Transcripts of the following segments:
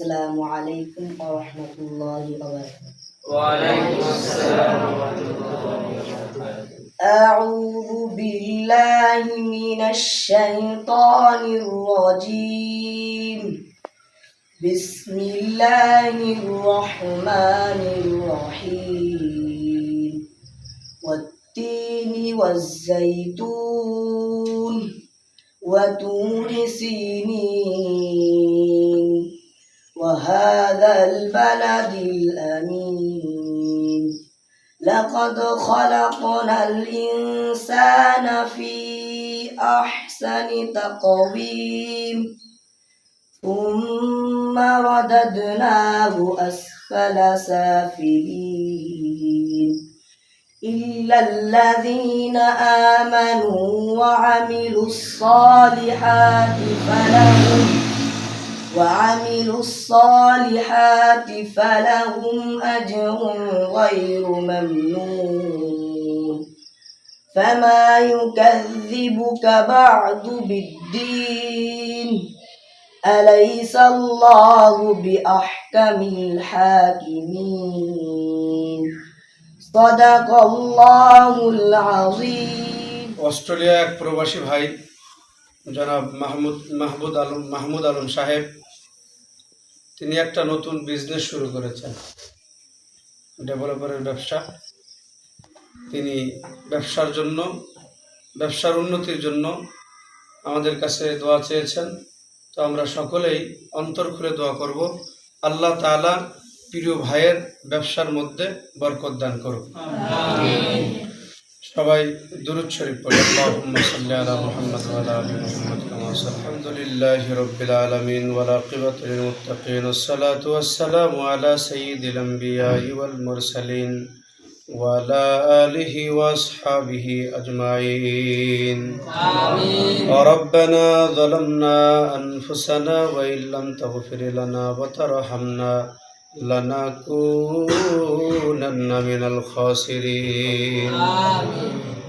السلام عليكم ورحمة الله وبركاته. وعليكم السلام ورحمة الله وبركاته أعوذ بالله من الشيطان الرجيم. بسم الله الرحمن الرحيم. والتين والزيتون وتور سينين. وهذا البلد الأمين. لقد خلقنا الإنسان في أحسن تقويم. ثم رددناه أسفل سافلين. إلا الذين آمنوا وعملوا الصالحات فلهم وعملوا الصالحات فلهم أجر غير ممنون فما يكذبك بعد بالدين أليس الله بأحكم الحاكمين صدق الله العظيم Australia এক প্রবাসী ভাই জনাব মাহমুদ মাহমুদ আলম মাহমুদ আলম সাহেব তিনি একটা নতুন বিজনেস শুরু করেছেন। ডেভেলপারের ব্যবসা। তিনি ব্যবসার জন্য, ব্যবসার উন্নতির জন্য আমাদের কাছে দোয়া চেয়েছেন। তো আমরা সকলেই অন্তর খুলে দোয়া করব, আল্লাহ তাআলা প্রিয় ভাইয়ের ব্যবসার মধ্যে বরকত দান সবাই দুরুদ শরীফ পড়ে আল্লাহুম্মা সাল্লি আলা মুহাম্মদ ওয়া আলা আলি মুহাম্মদ কামা আলহামদুলিল্লাহি রাব্বিল আলামিন ওয়া আকিবাতুল লিল মুত্তাকিন ওয়াসসালাতু ওয়াসসালামু আলা সাইয়্যিদিল আমবিয়াই ওয়াল মুরসালিন ওয়া আলা আলিহি ওয়া আসহাবিহি আজমাইন আমিন ربنا ظلمنا أنفسنا وإن لم تغفر لنا وترحمنا لنكونن من الخاسرين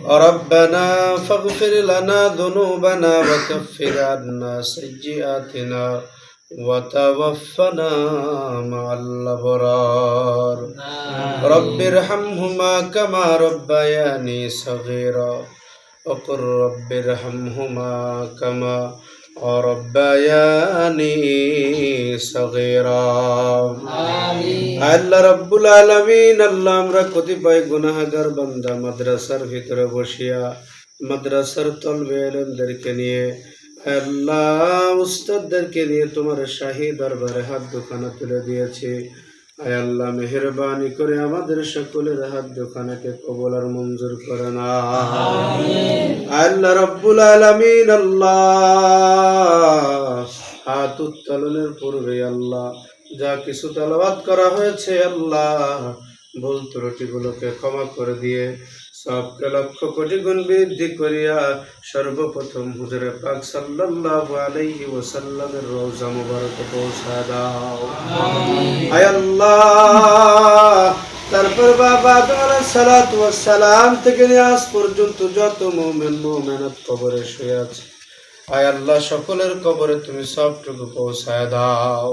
ربنا فاغفر لنا ذنوبنا وكفر عنا سيئاتنا وتوفنا مع الأبرار رب ارحمهما كما ربياني صغيرا وقل رب ارحمهما كما ربياني صغيرا আল্লাহ রাব্বুল আলামিন আল্লাহ আমরা কতিপয় গুনাহগার বান্দা মাদ্রাসার ভিতরে বসিয়া মাদ্রাসার তলবে এলেমদেরকে নিয়ে আল্লাহ উস্তাদদেরকে নিয়ে তোমার শাহী দরবারে হাত দোকানা তুলে দিয়েছি আয় আল্লাহ মেহরবানি করে আমাদের সকলের হাত দোকানাকে কবল আর মঞ্জুর করে না। আল্লাহ রব্বুল আলমিন আল্লাহ। হাত উত্তোলনের পূর্বে আল্লাহ যা কিছু তালবাদ করা হয়েছে আল্লাহ ভুল ত্রুটিগুলোকে ক্ষমা করে দিয়ে সবকে লক্ষ কোটি গুণ বৃদ্ধি করিয়া সর্বপ্রথম হুজুর পাক সাল্লাল্লাহু আলাইহি ওয়াসাল্লামের রওজা মুবারক পৌঁছা দাও। আয় আল্লাহ! তারপর বাবা সালাত সালাম থেকে নিয়ে আজ পর্যন্ত যত মুমিন মুমিনাত কবরে শুয়ে আছে। আয় আল্লাহ সকলের কবরে তুমি সবটুকু পৌঁছায় দাও।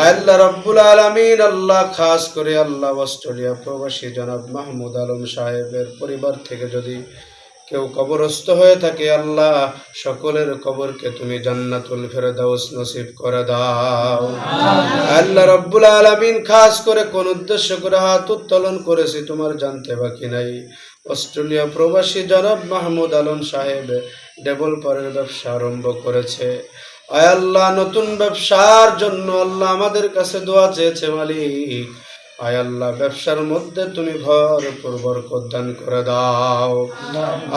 আয় আল্লাহ রব্বুল আলামিন আল্লাহ খাস করে আল্লাহ অস্ট্রেলিয়া প্রবাসী জনাব মাহমুদ আলম সাহেবের পরিবার থেকে যদি কেউ কবরস্থ হয়ে থাকে আল্লাহ সকলের কবরকে তুমি জান্নাতুল ফেরদাউস নসিব করে দাও। আল্লাহ রব্বুল আলামিন খাস করে কোন উদ্দেশ্য করে হাত উত্তোলন করেছি তোমার জানতে বাকি নাই। অস্ট্রেলিয়া প্রবাসী জনাব মাহমুদ আলম সাহেব ডেভেলপারের ব্যবসা আরম্ভ করেছে। আয় আল্লাহ, নতুন ব্যবসার জন্য আল্লাহ আমাদের কাছে দোয়া চেয়েছে মালিক। আয় আল্লাহ ব্যবসার মধ্যে তুমি ভরপুর বরকত দান করে দাও।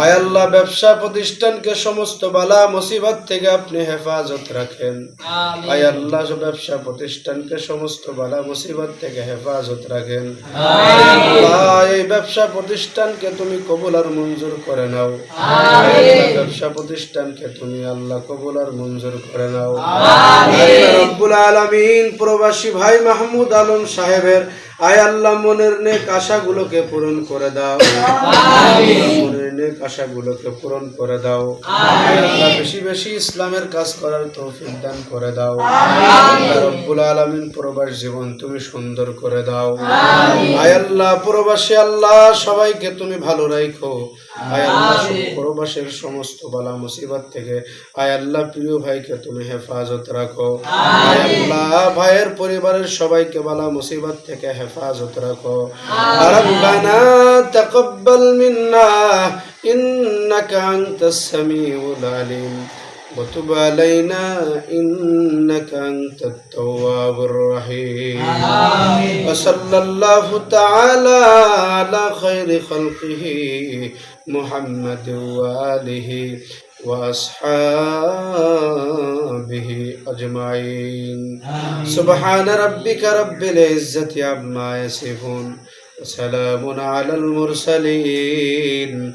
আয় আল্লাহ ব্যবসা প্রতিষ্ঠানকে সমস্ত বালা মুসিবত থেকে আপনি হেফাজত রাখেন। আয় আল্লাহ ব্যবসা প্রতিষ্ঠানকে সমস্ত বালা মুসিবত থেকে হেফাজত রাখেন। এই ব্যবসা প্রতিষ্ঠানকে তুমি কবুল আর মঞ্জুর করে নাও। ব্যবসা প্রতিষ্ঠানকে তুমি আল্লাহ কবুল আর মঞ্জুর করে নাও। রব্বুল আলামিন প্রবাসী ভাই মাহমুদ আলম সাহেবের আয় আল্লাহ মনের নেক আশাগুলোকে পূরণ করে দাও। মনের নেক আশাগুলোকে পূরণ করে দাও। আল্লাহ বেশি বেশি ইসলামের কাজ করার তৌফিক দান করে দাও। রব্বুল আলামিন প্রবাস জীবন তুমি সুন্দর করে দাও। আয় আল্লাহ প্রবাসী আল্লাহ সবাইকে তুমি ভালো রাখো আয় আল্লাহ প্রবাসের সমস্ত বালা মুসিবত থেকে আয় আল্লাহ প্রিয় ভাইকে তুমি হেফাজত রাখো। আয় আল্লাহ ভাইয়ের পরিবারের সবাইকে বালা মুসিবত থেকে হেফাজত রাখো। রব্বানা তাকাব্বাল মিন্না ইন্নাকা আনতাস সামিউল আলিম। وتب علينا إنك أنت التواب الرحيم وصلى الله تعالى على خير خلقه محمد وآله وأصحابه أجمعين سبحان ربك رب العزة عما يصفون وسلام على المرسلين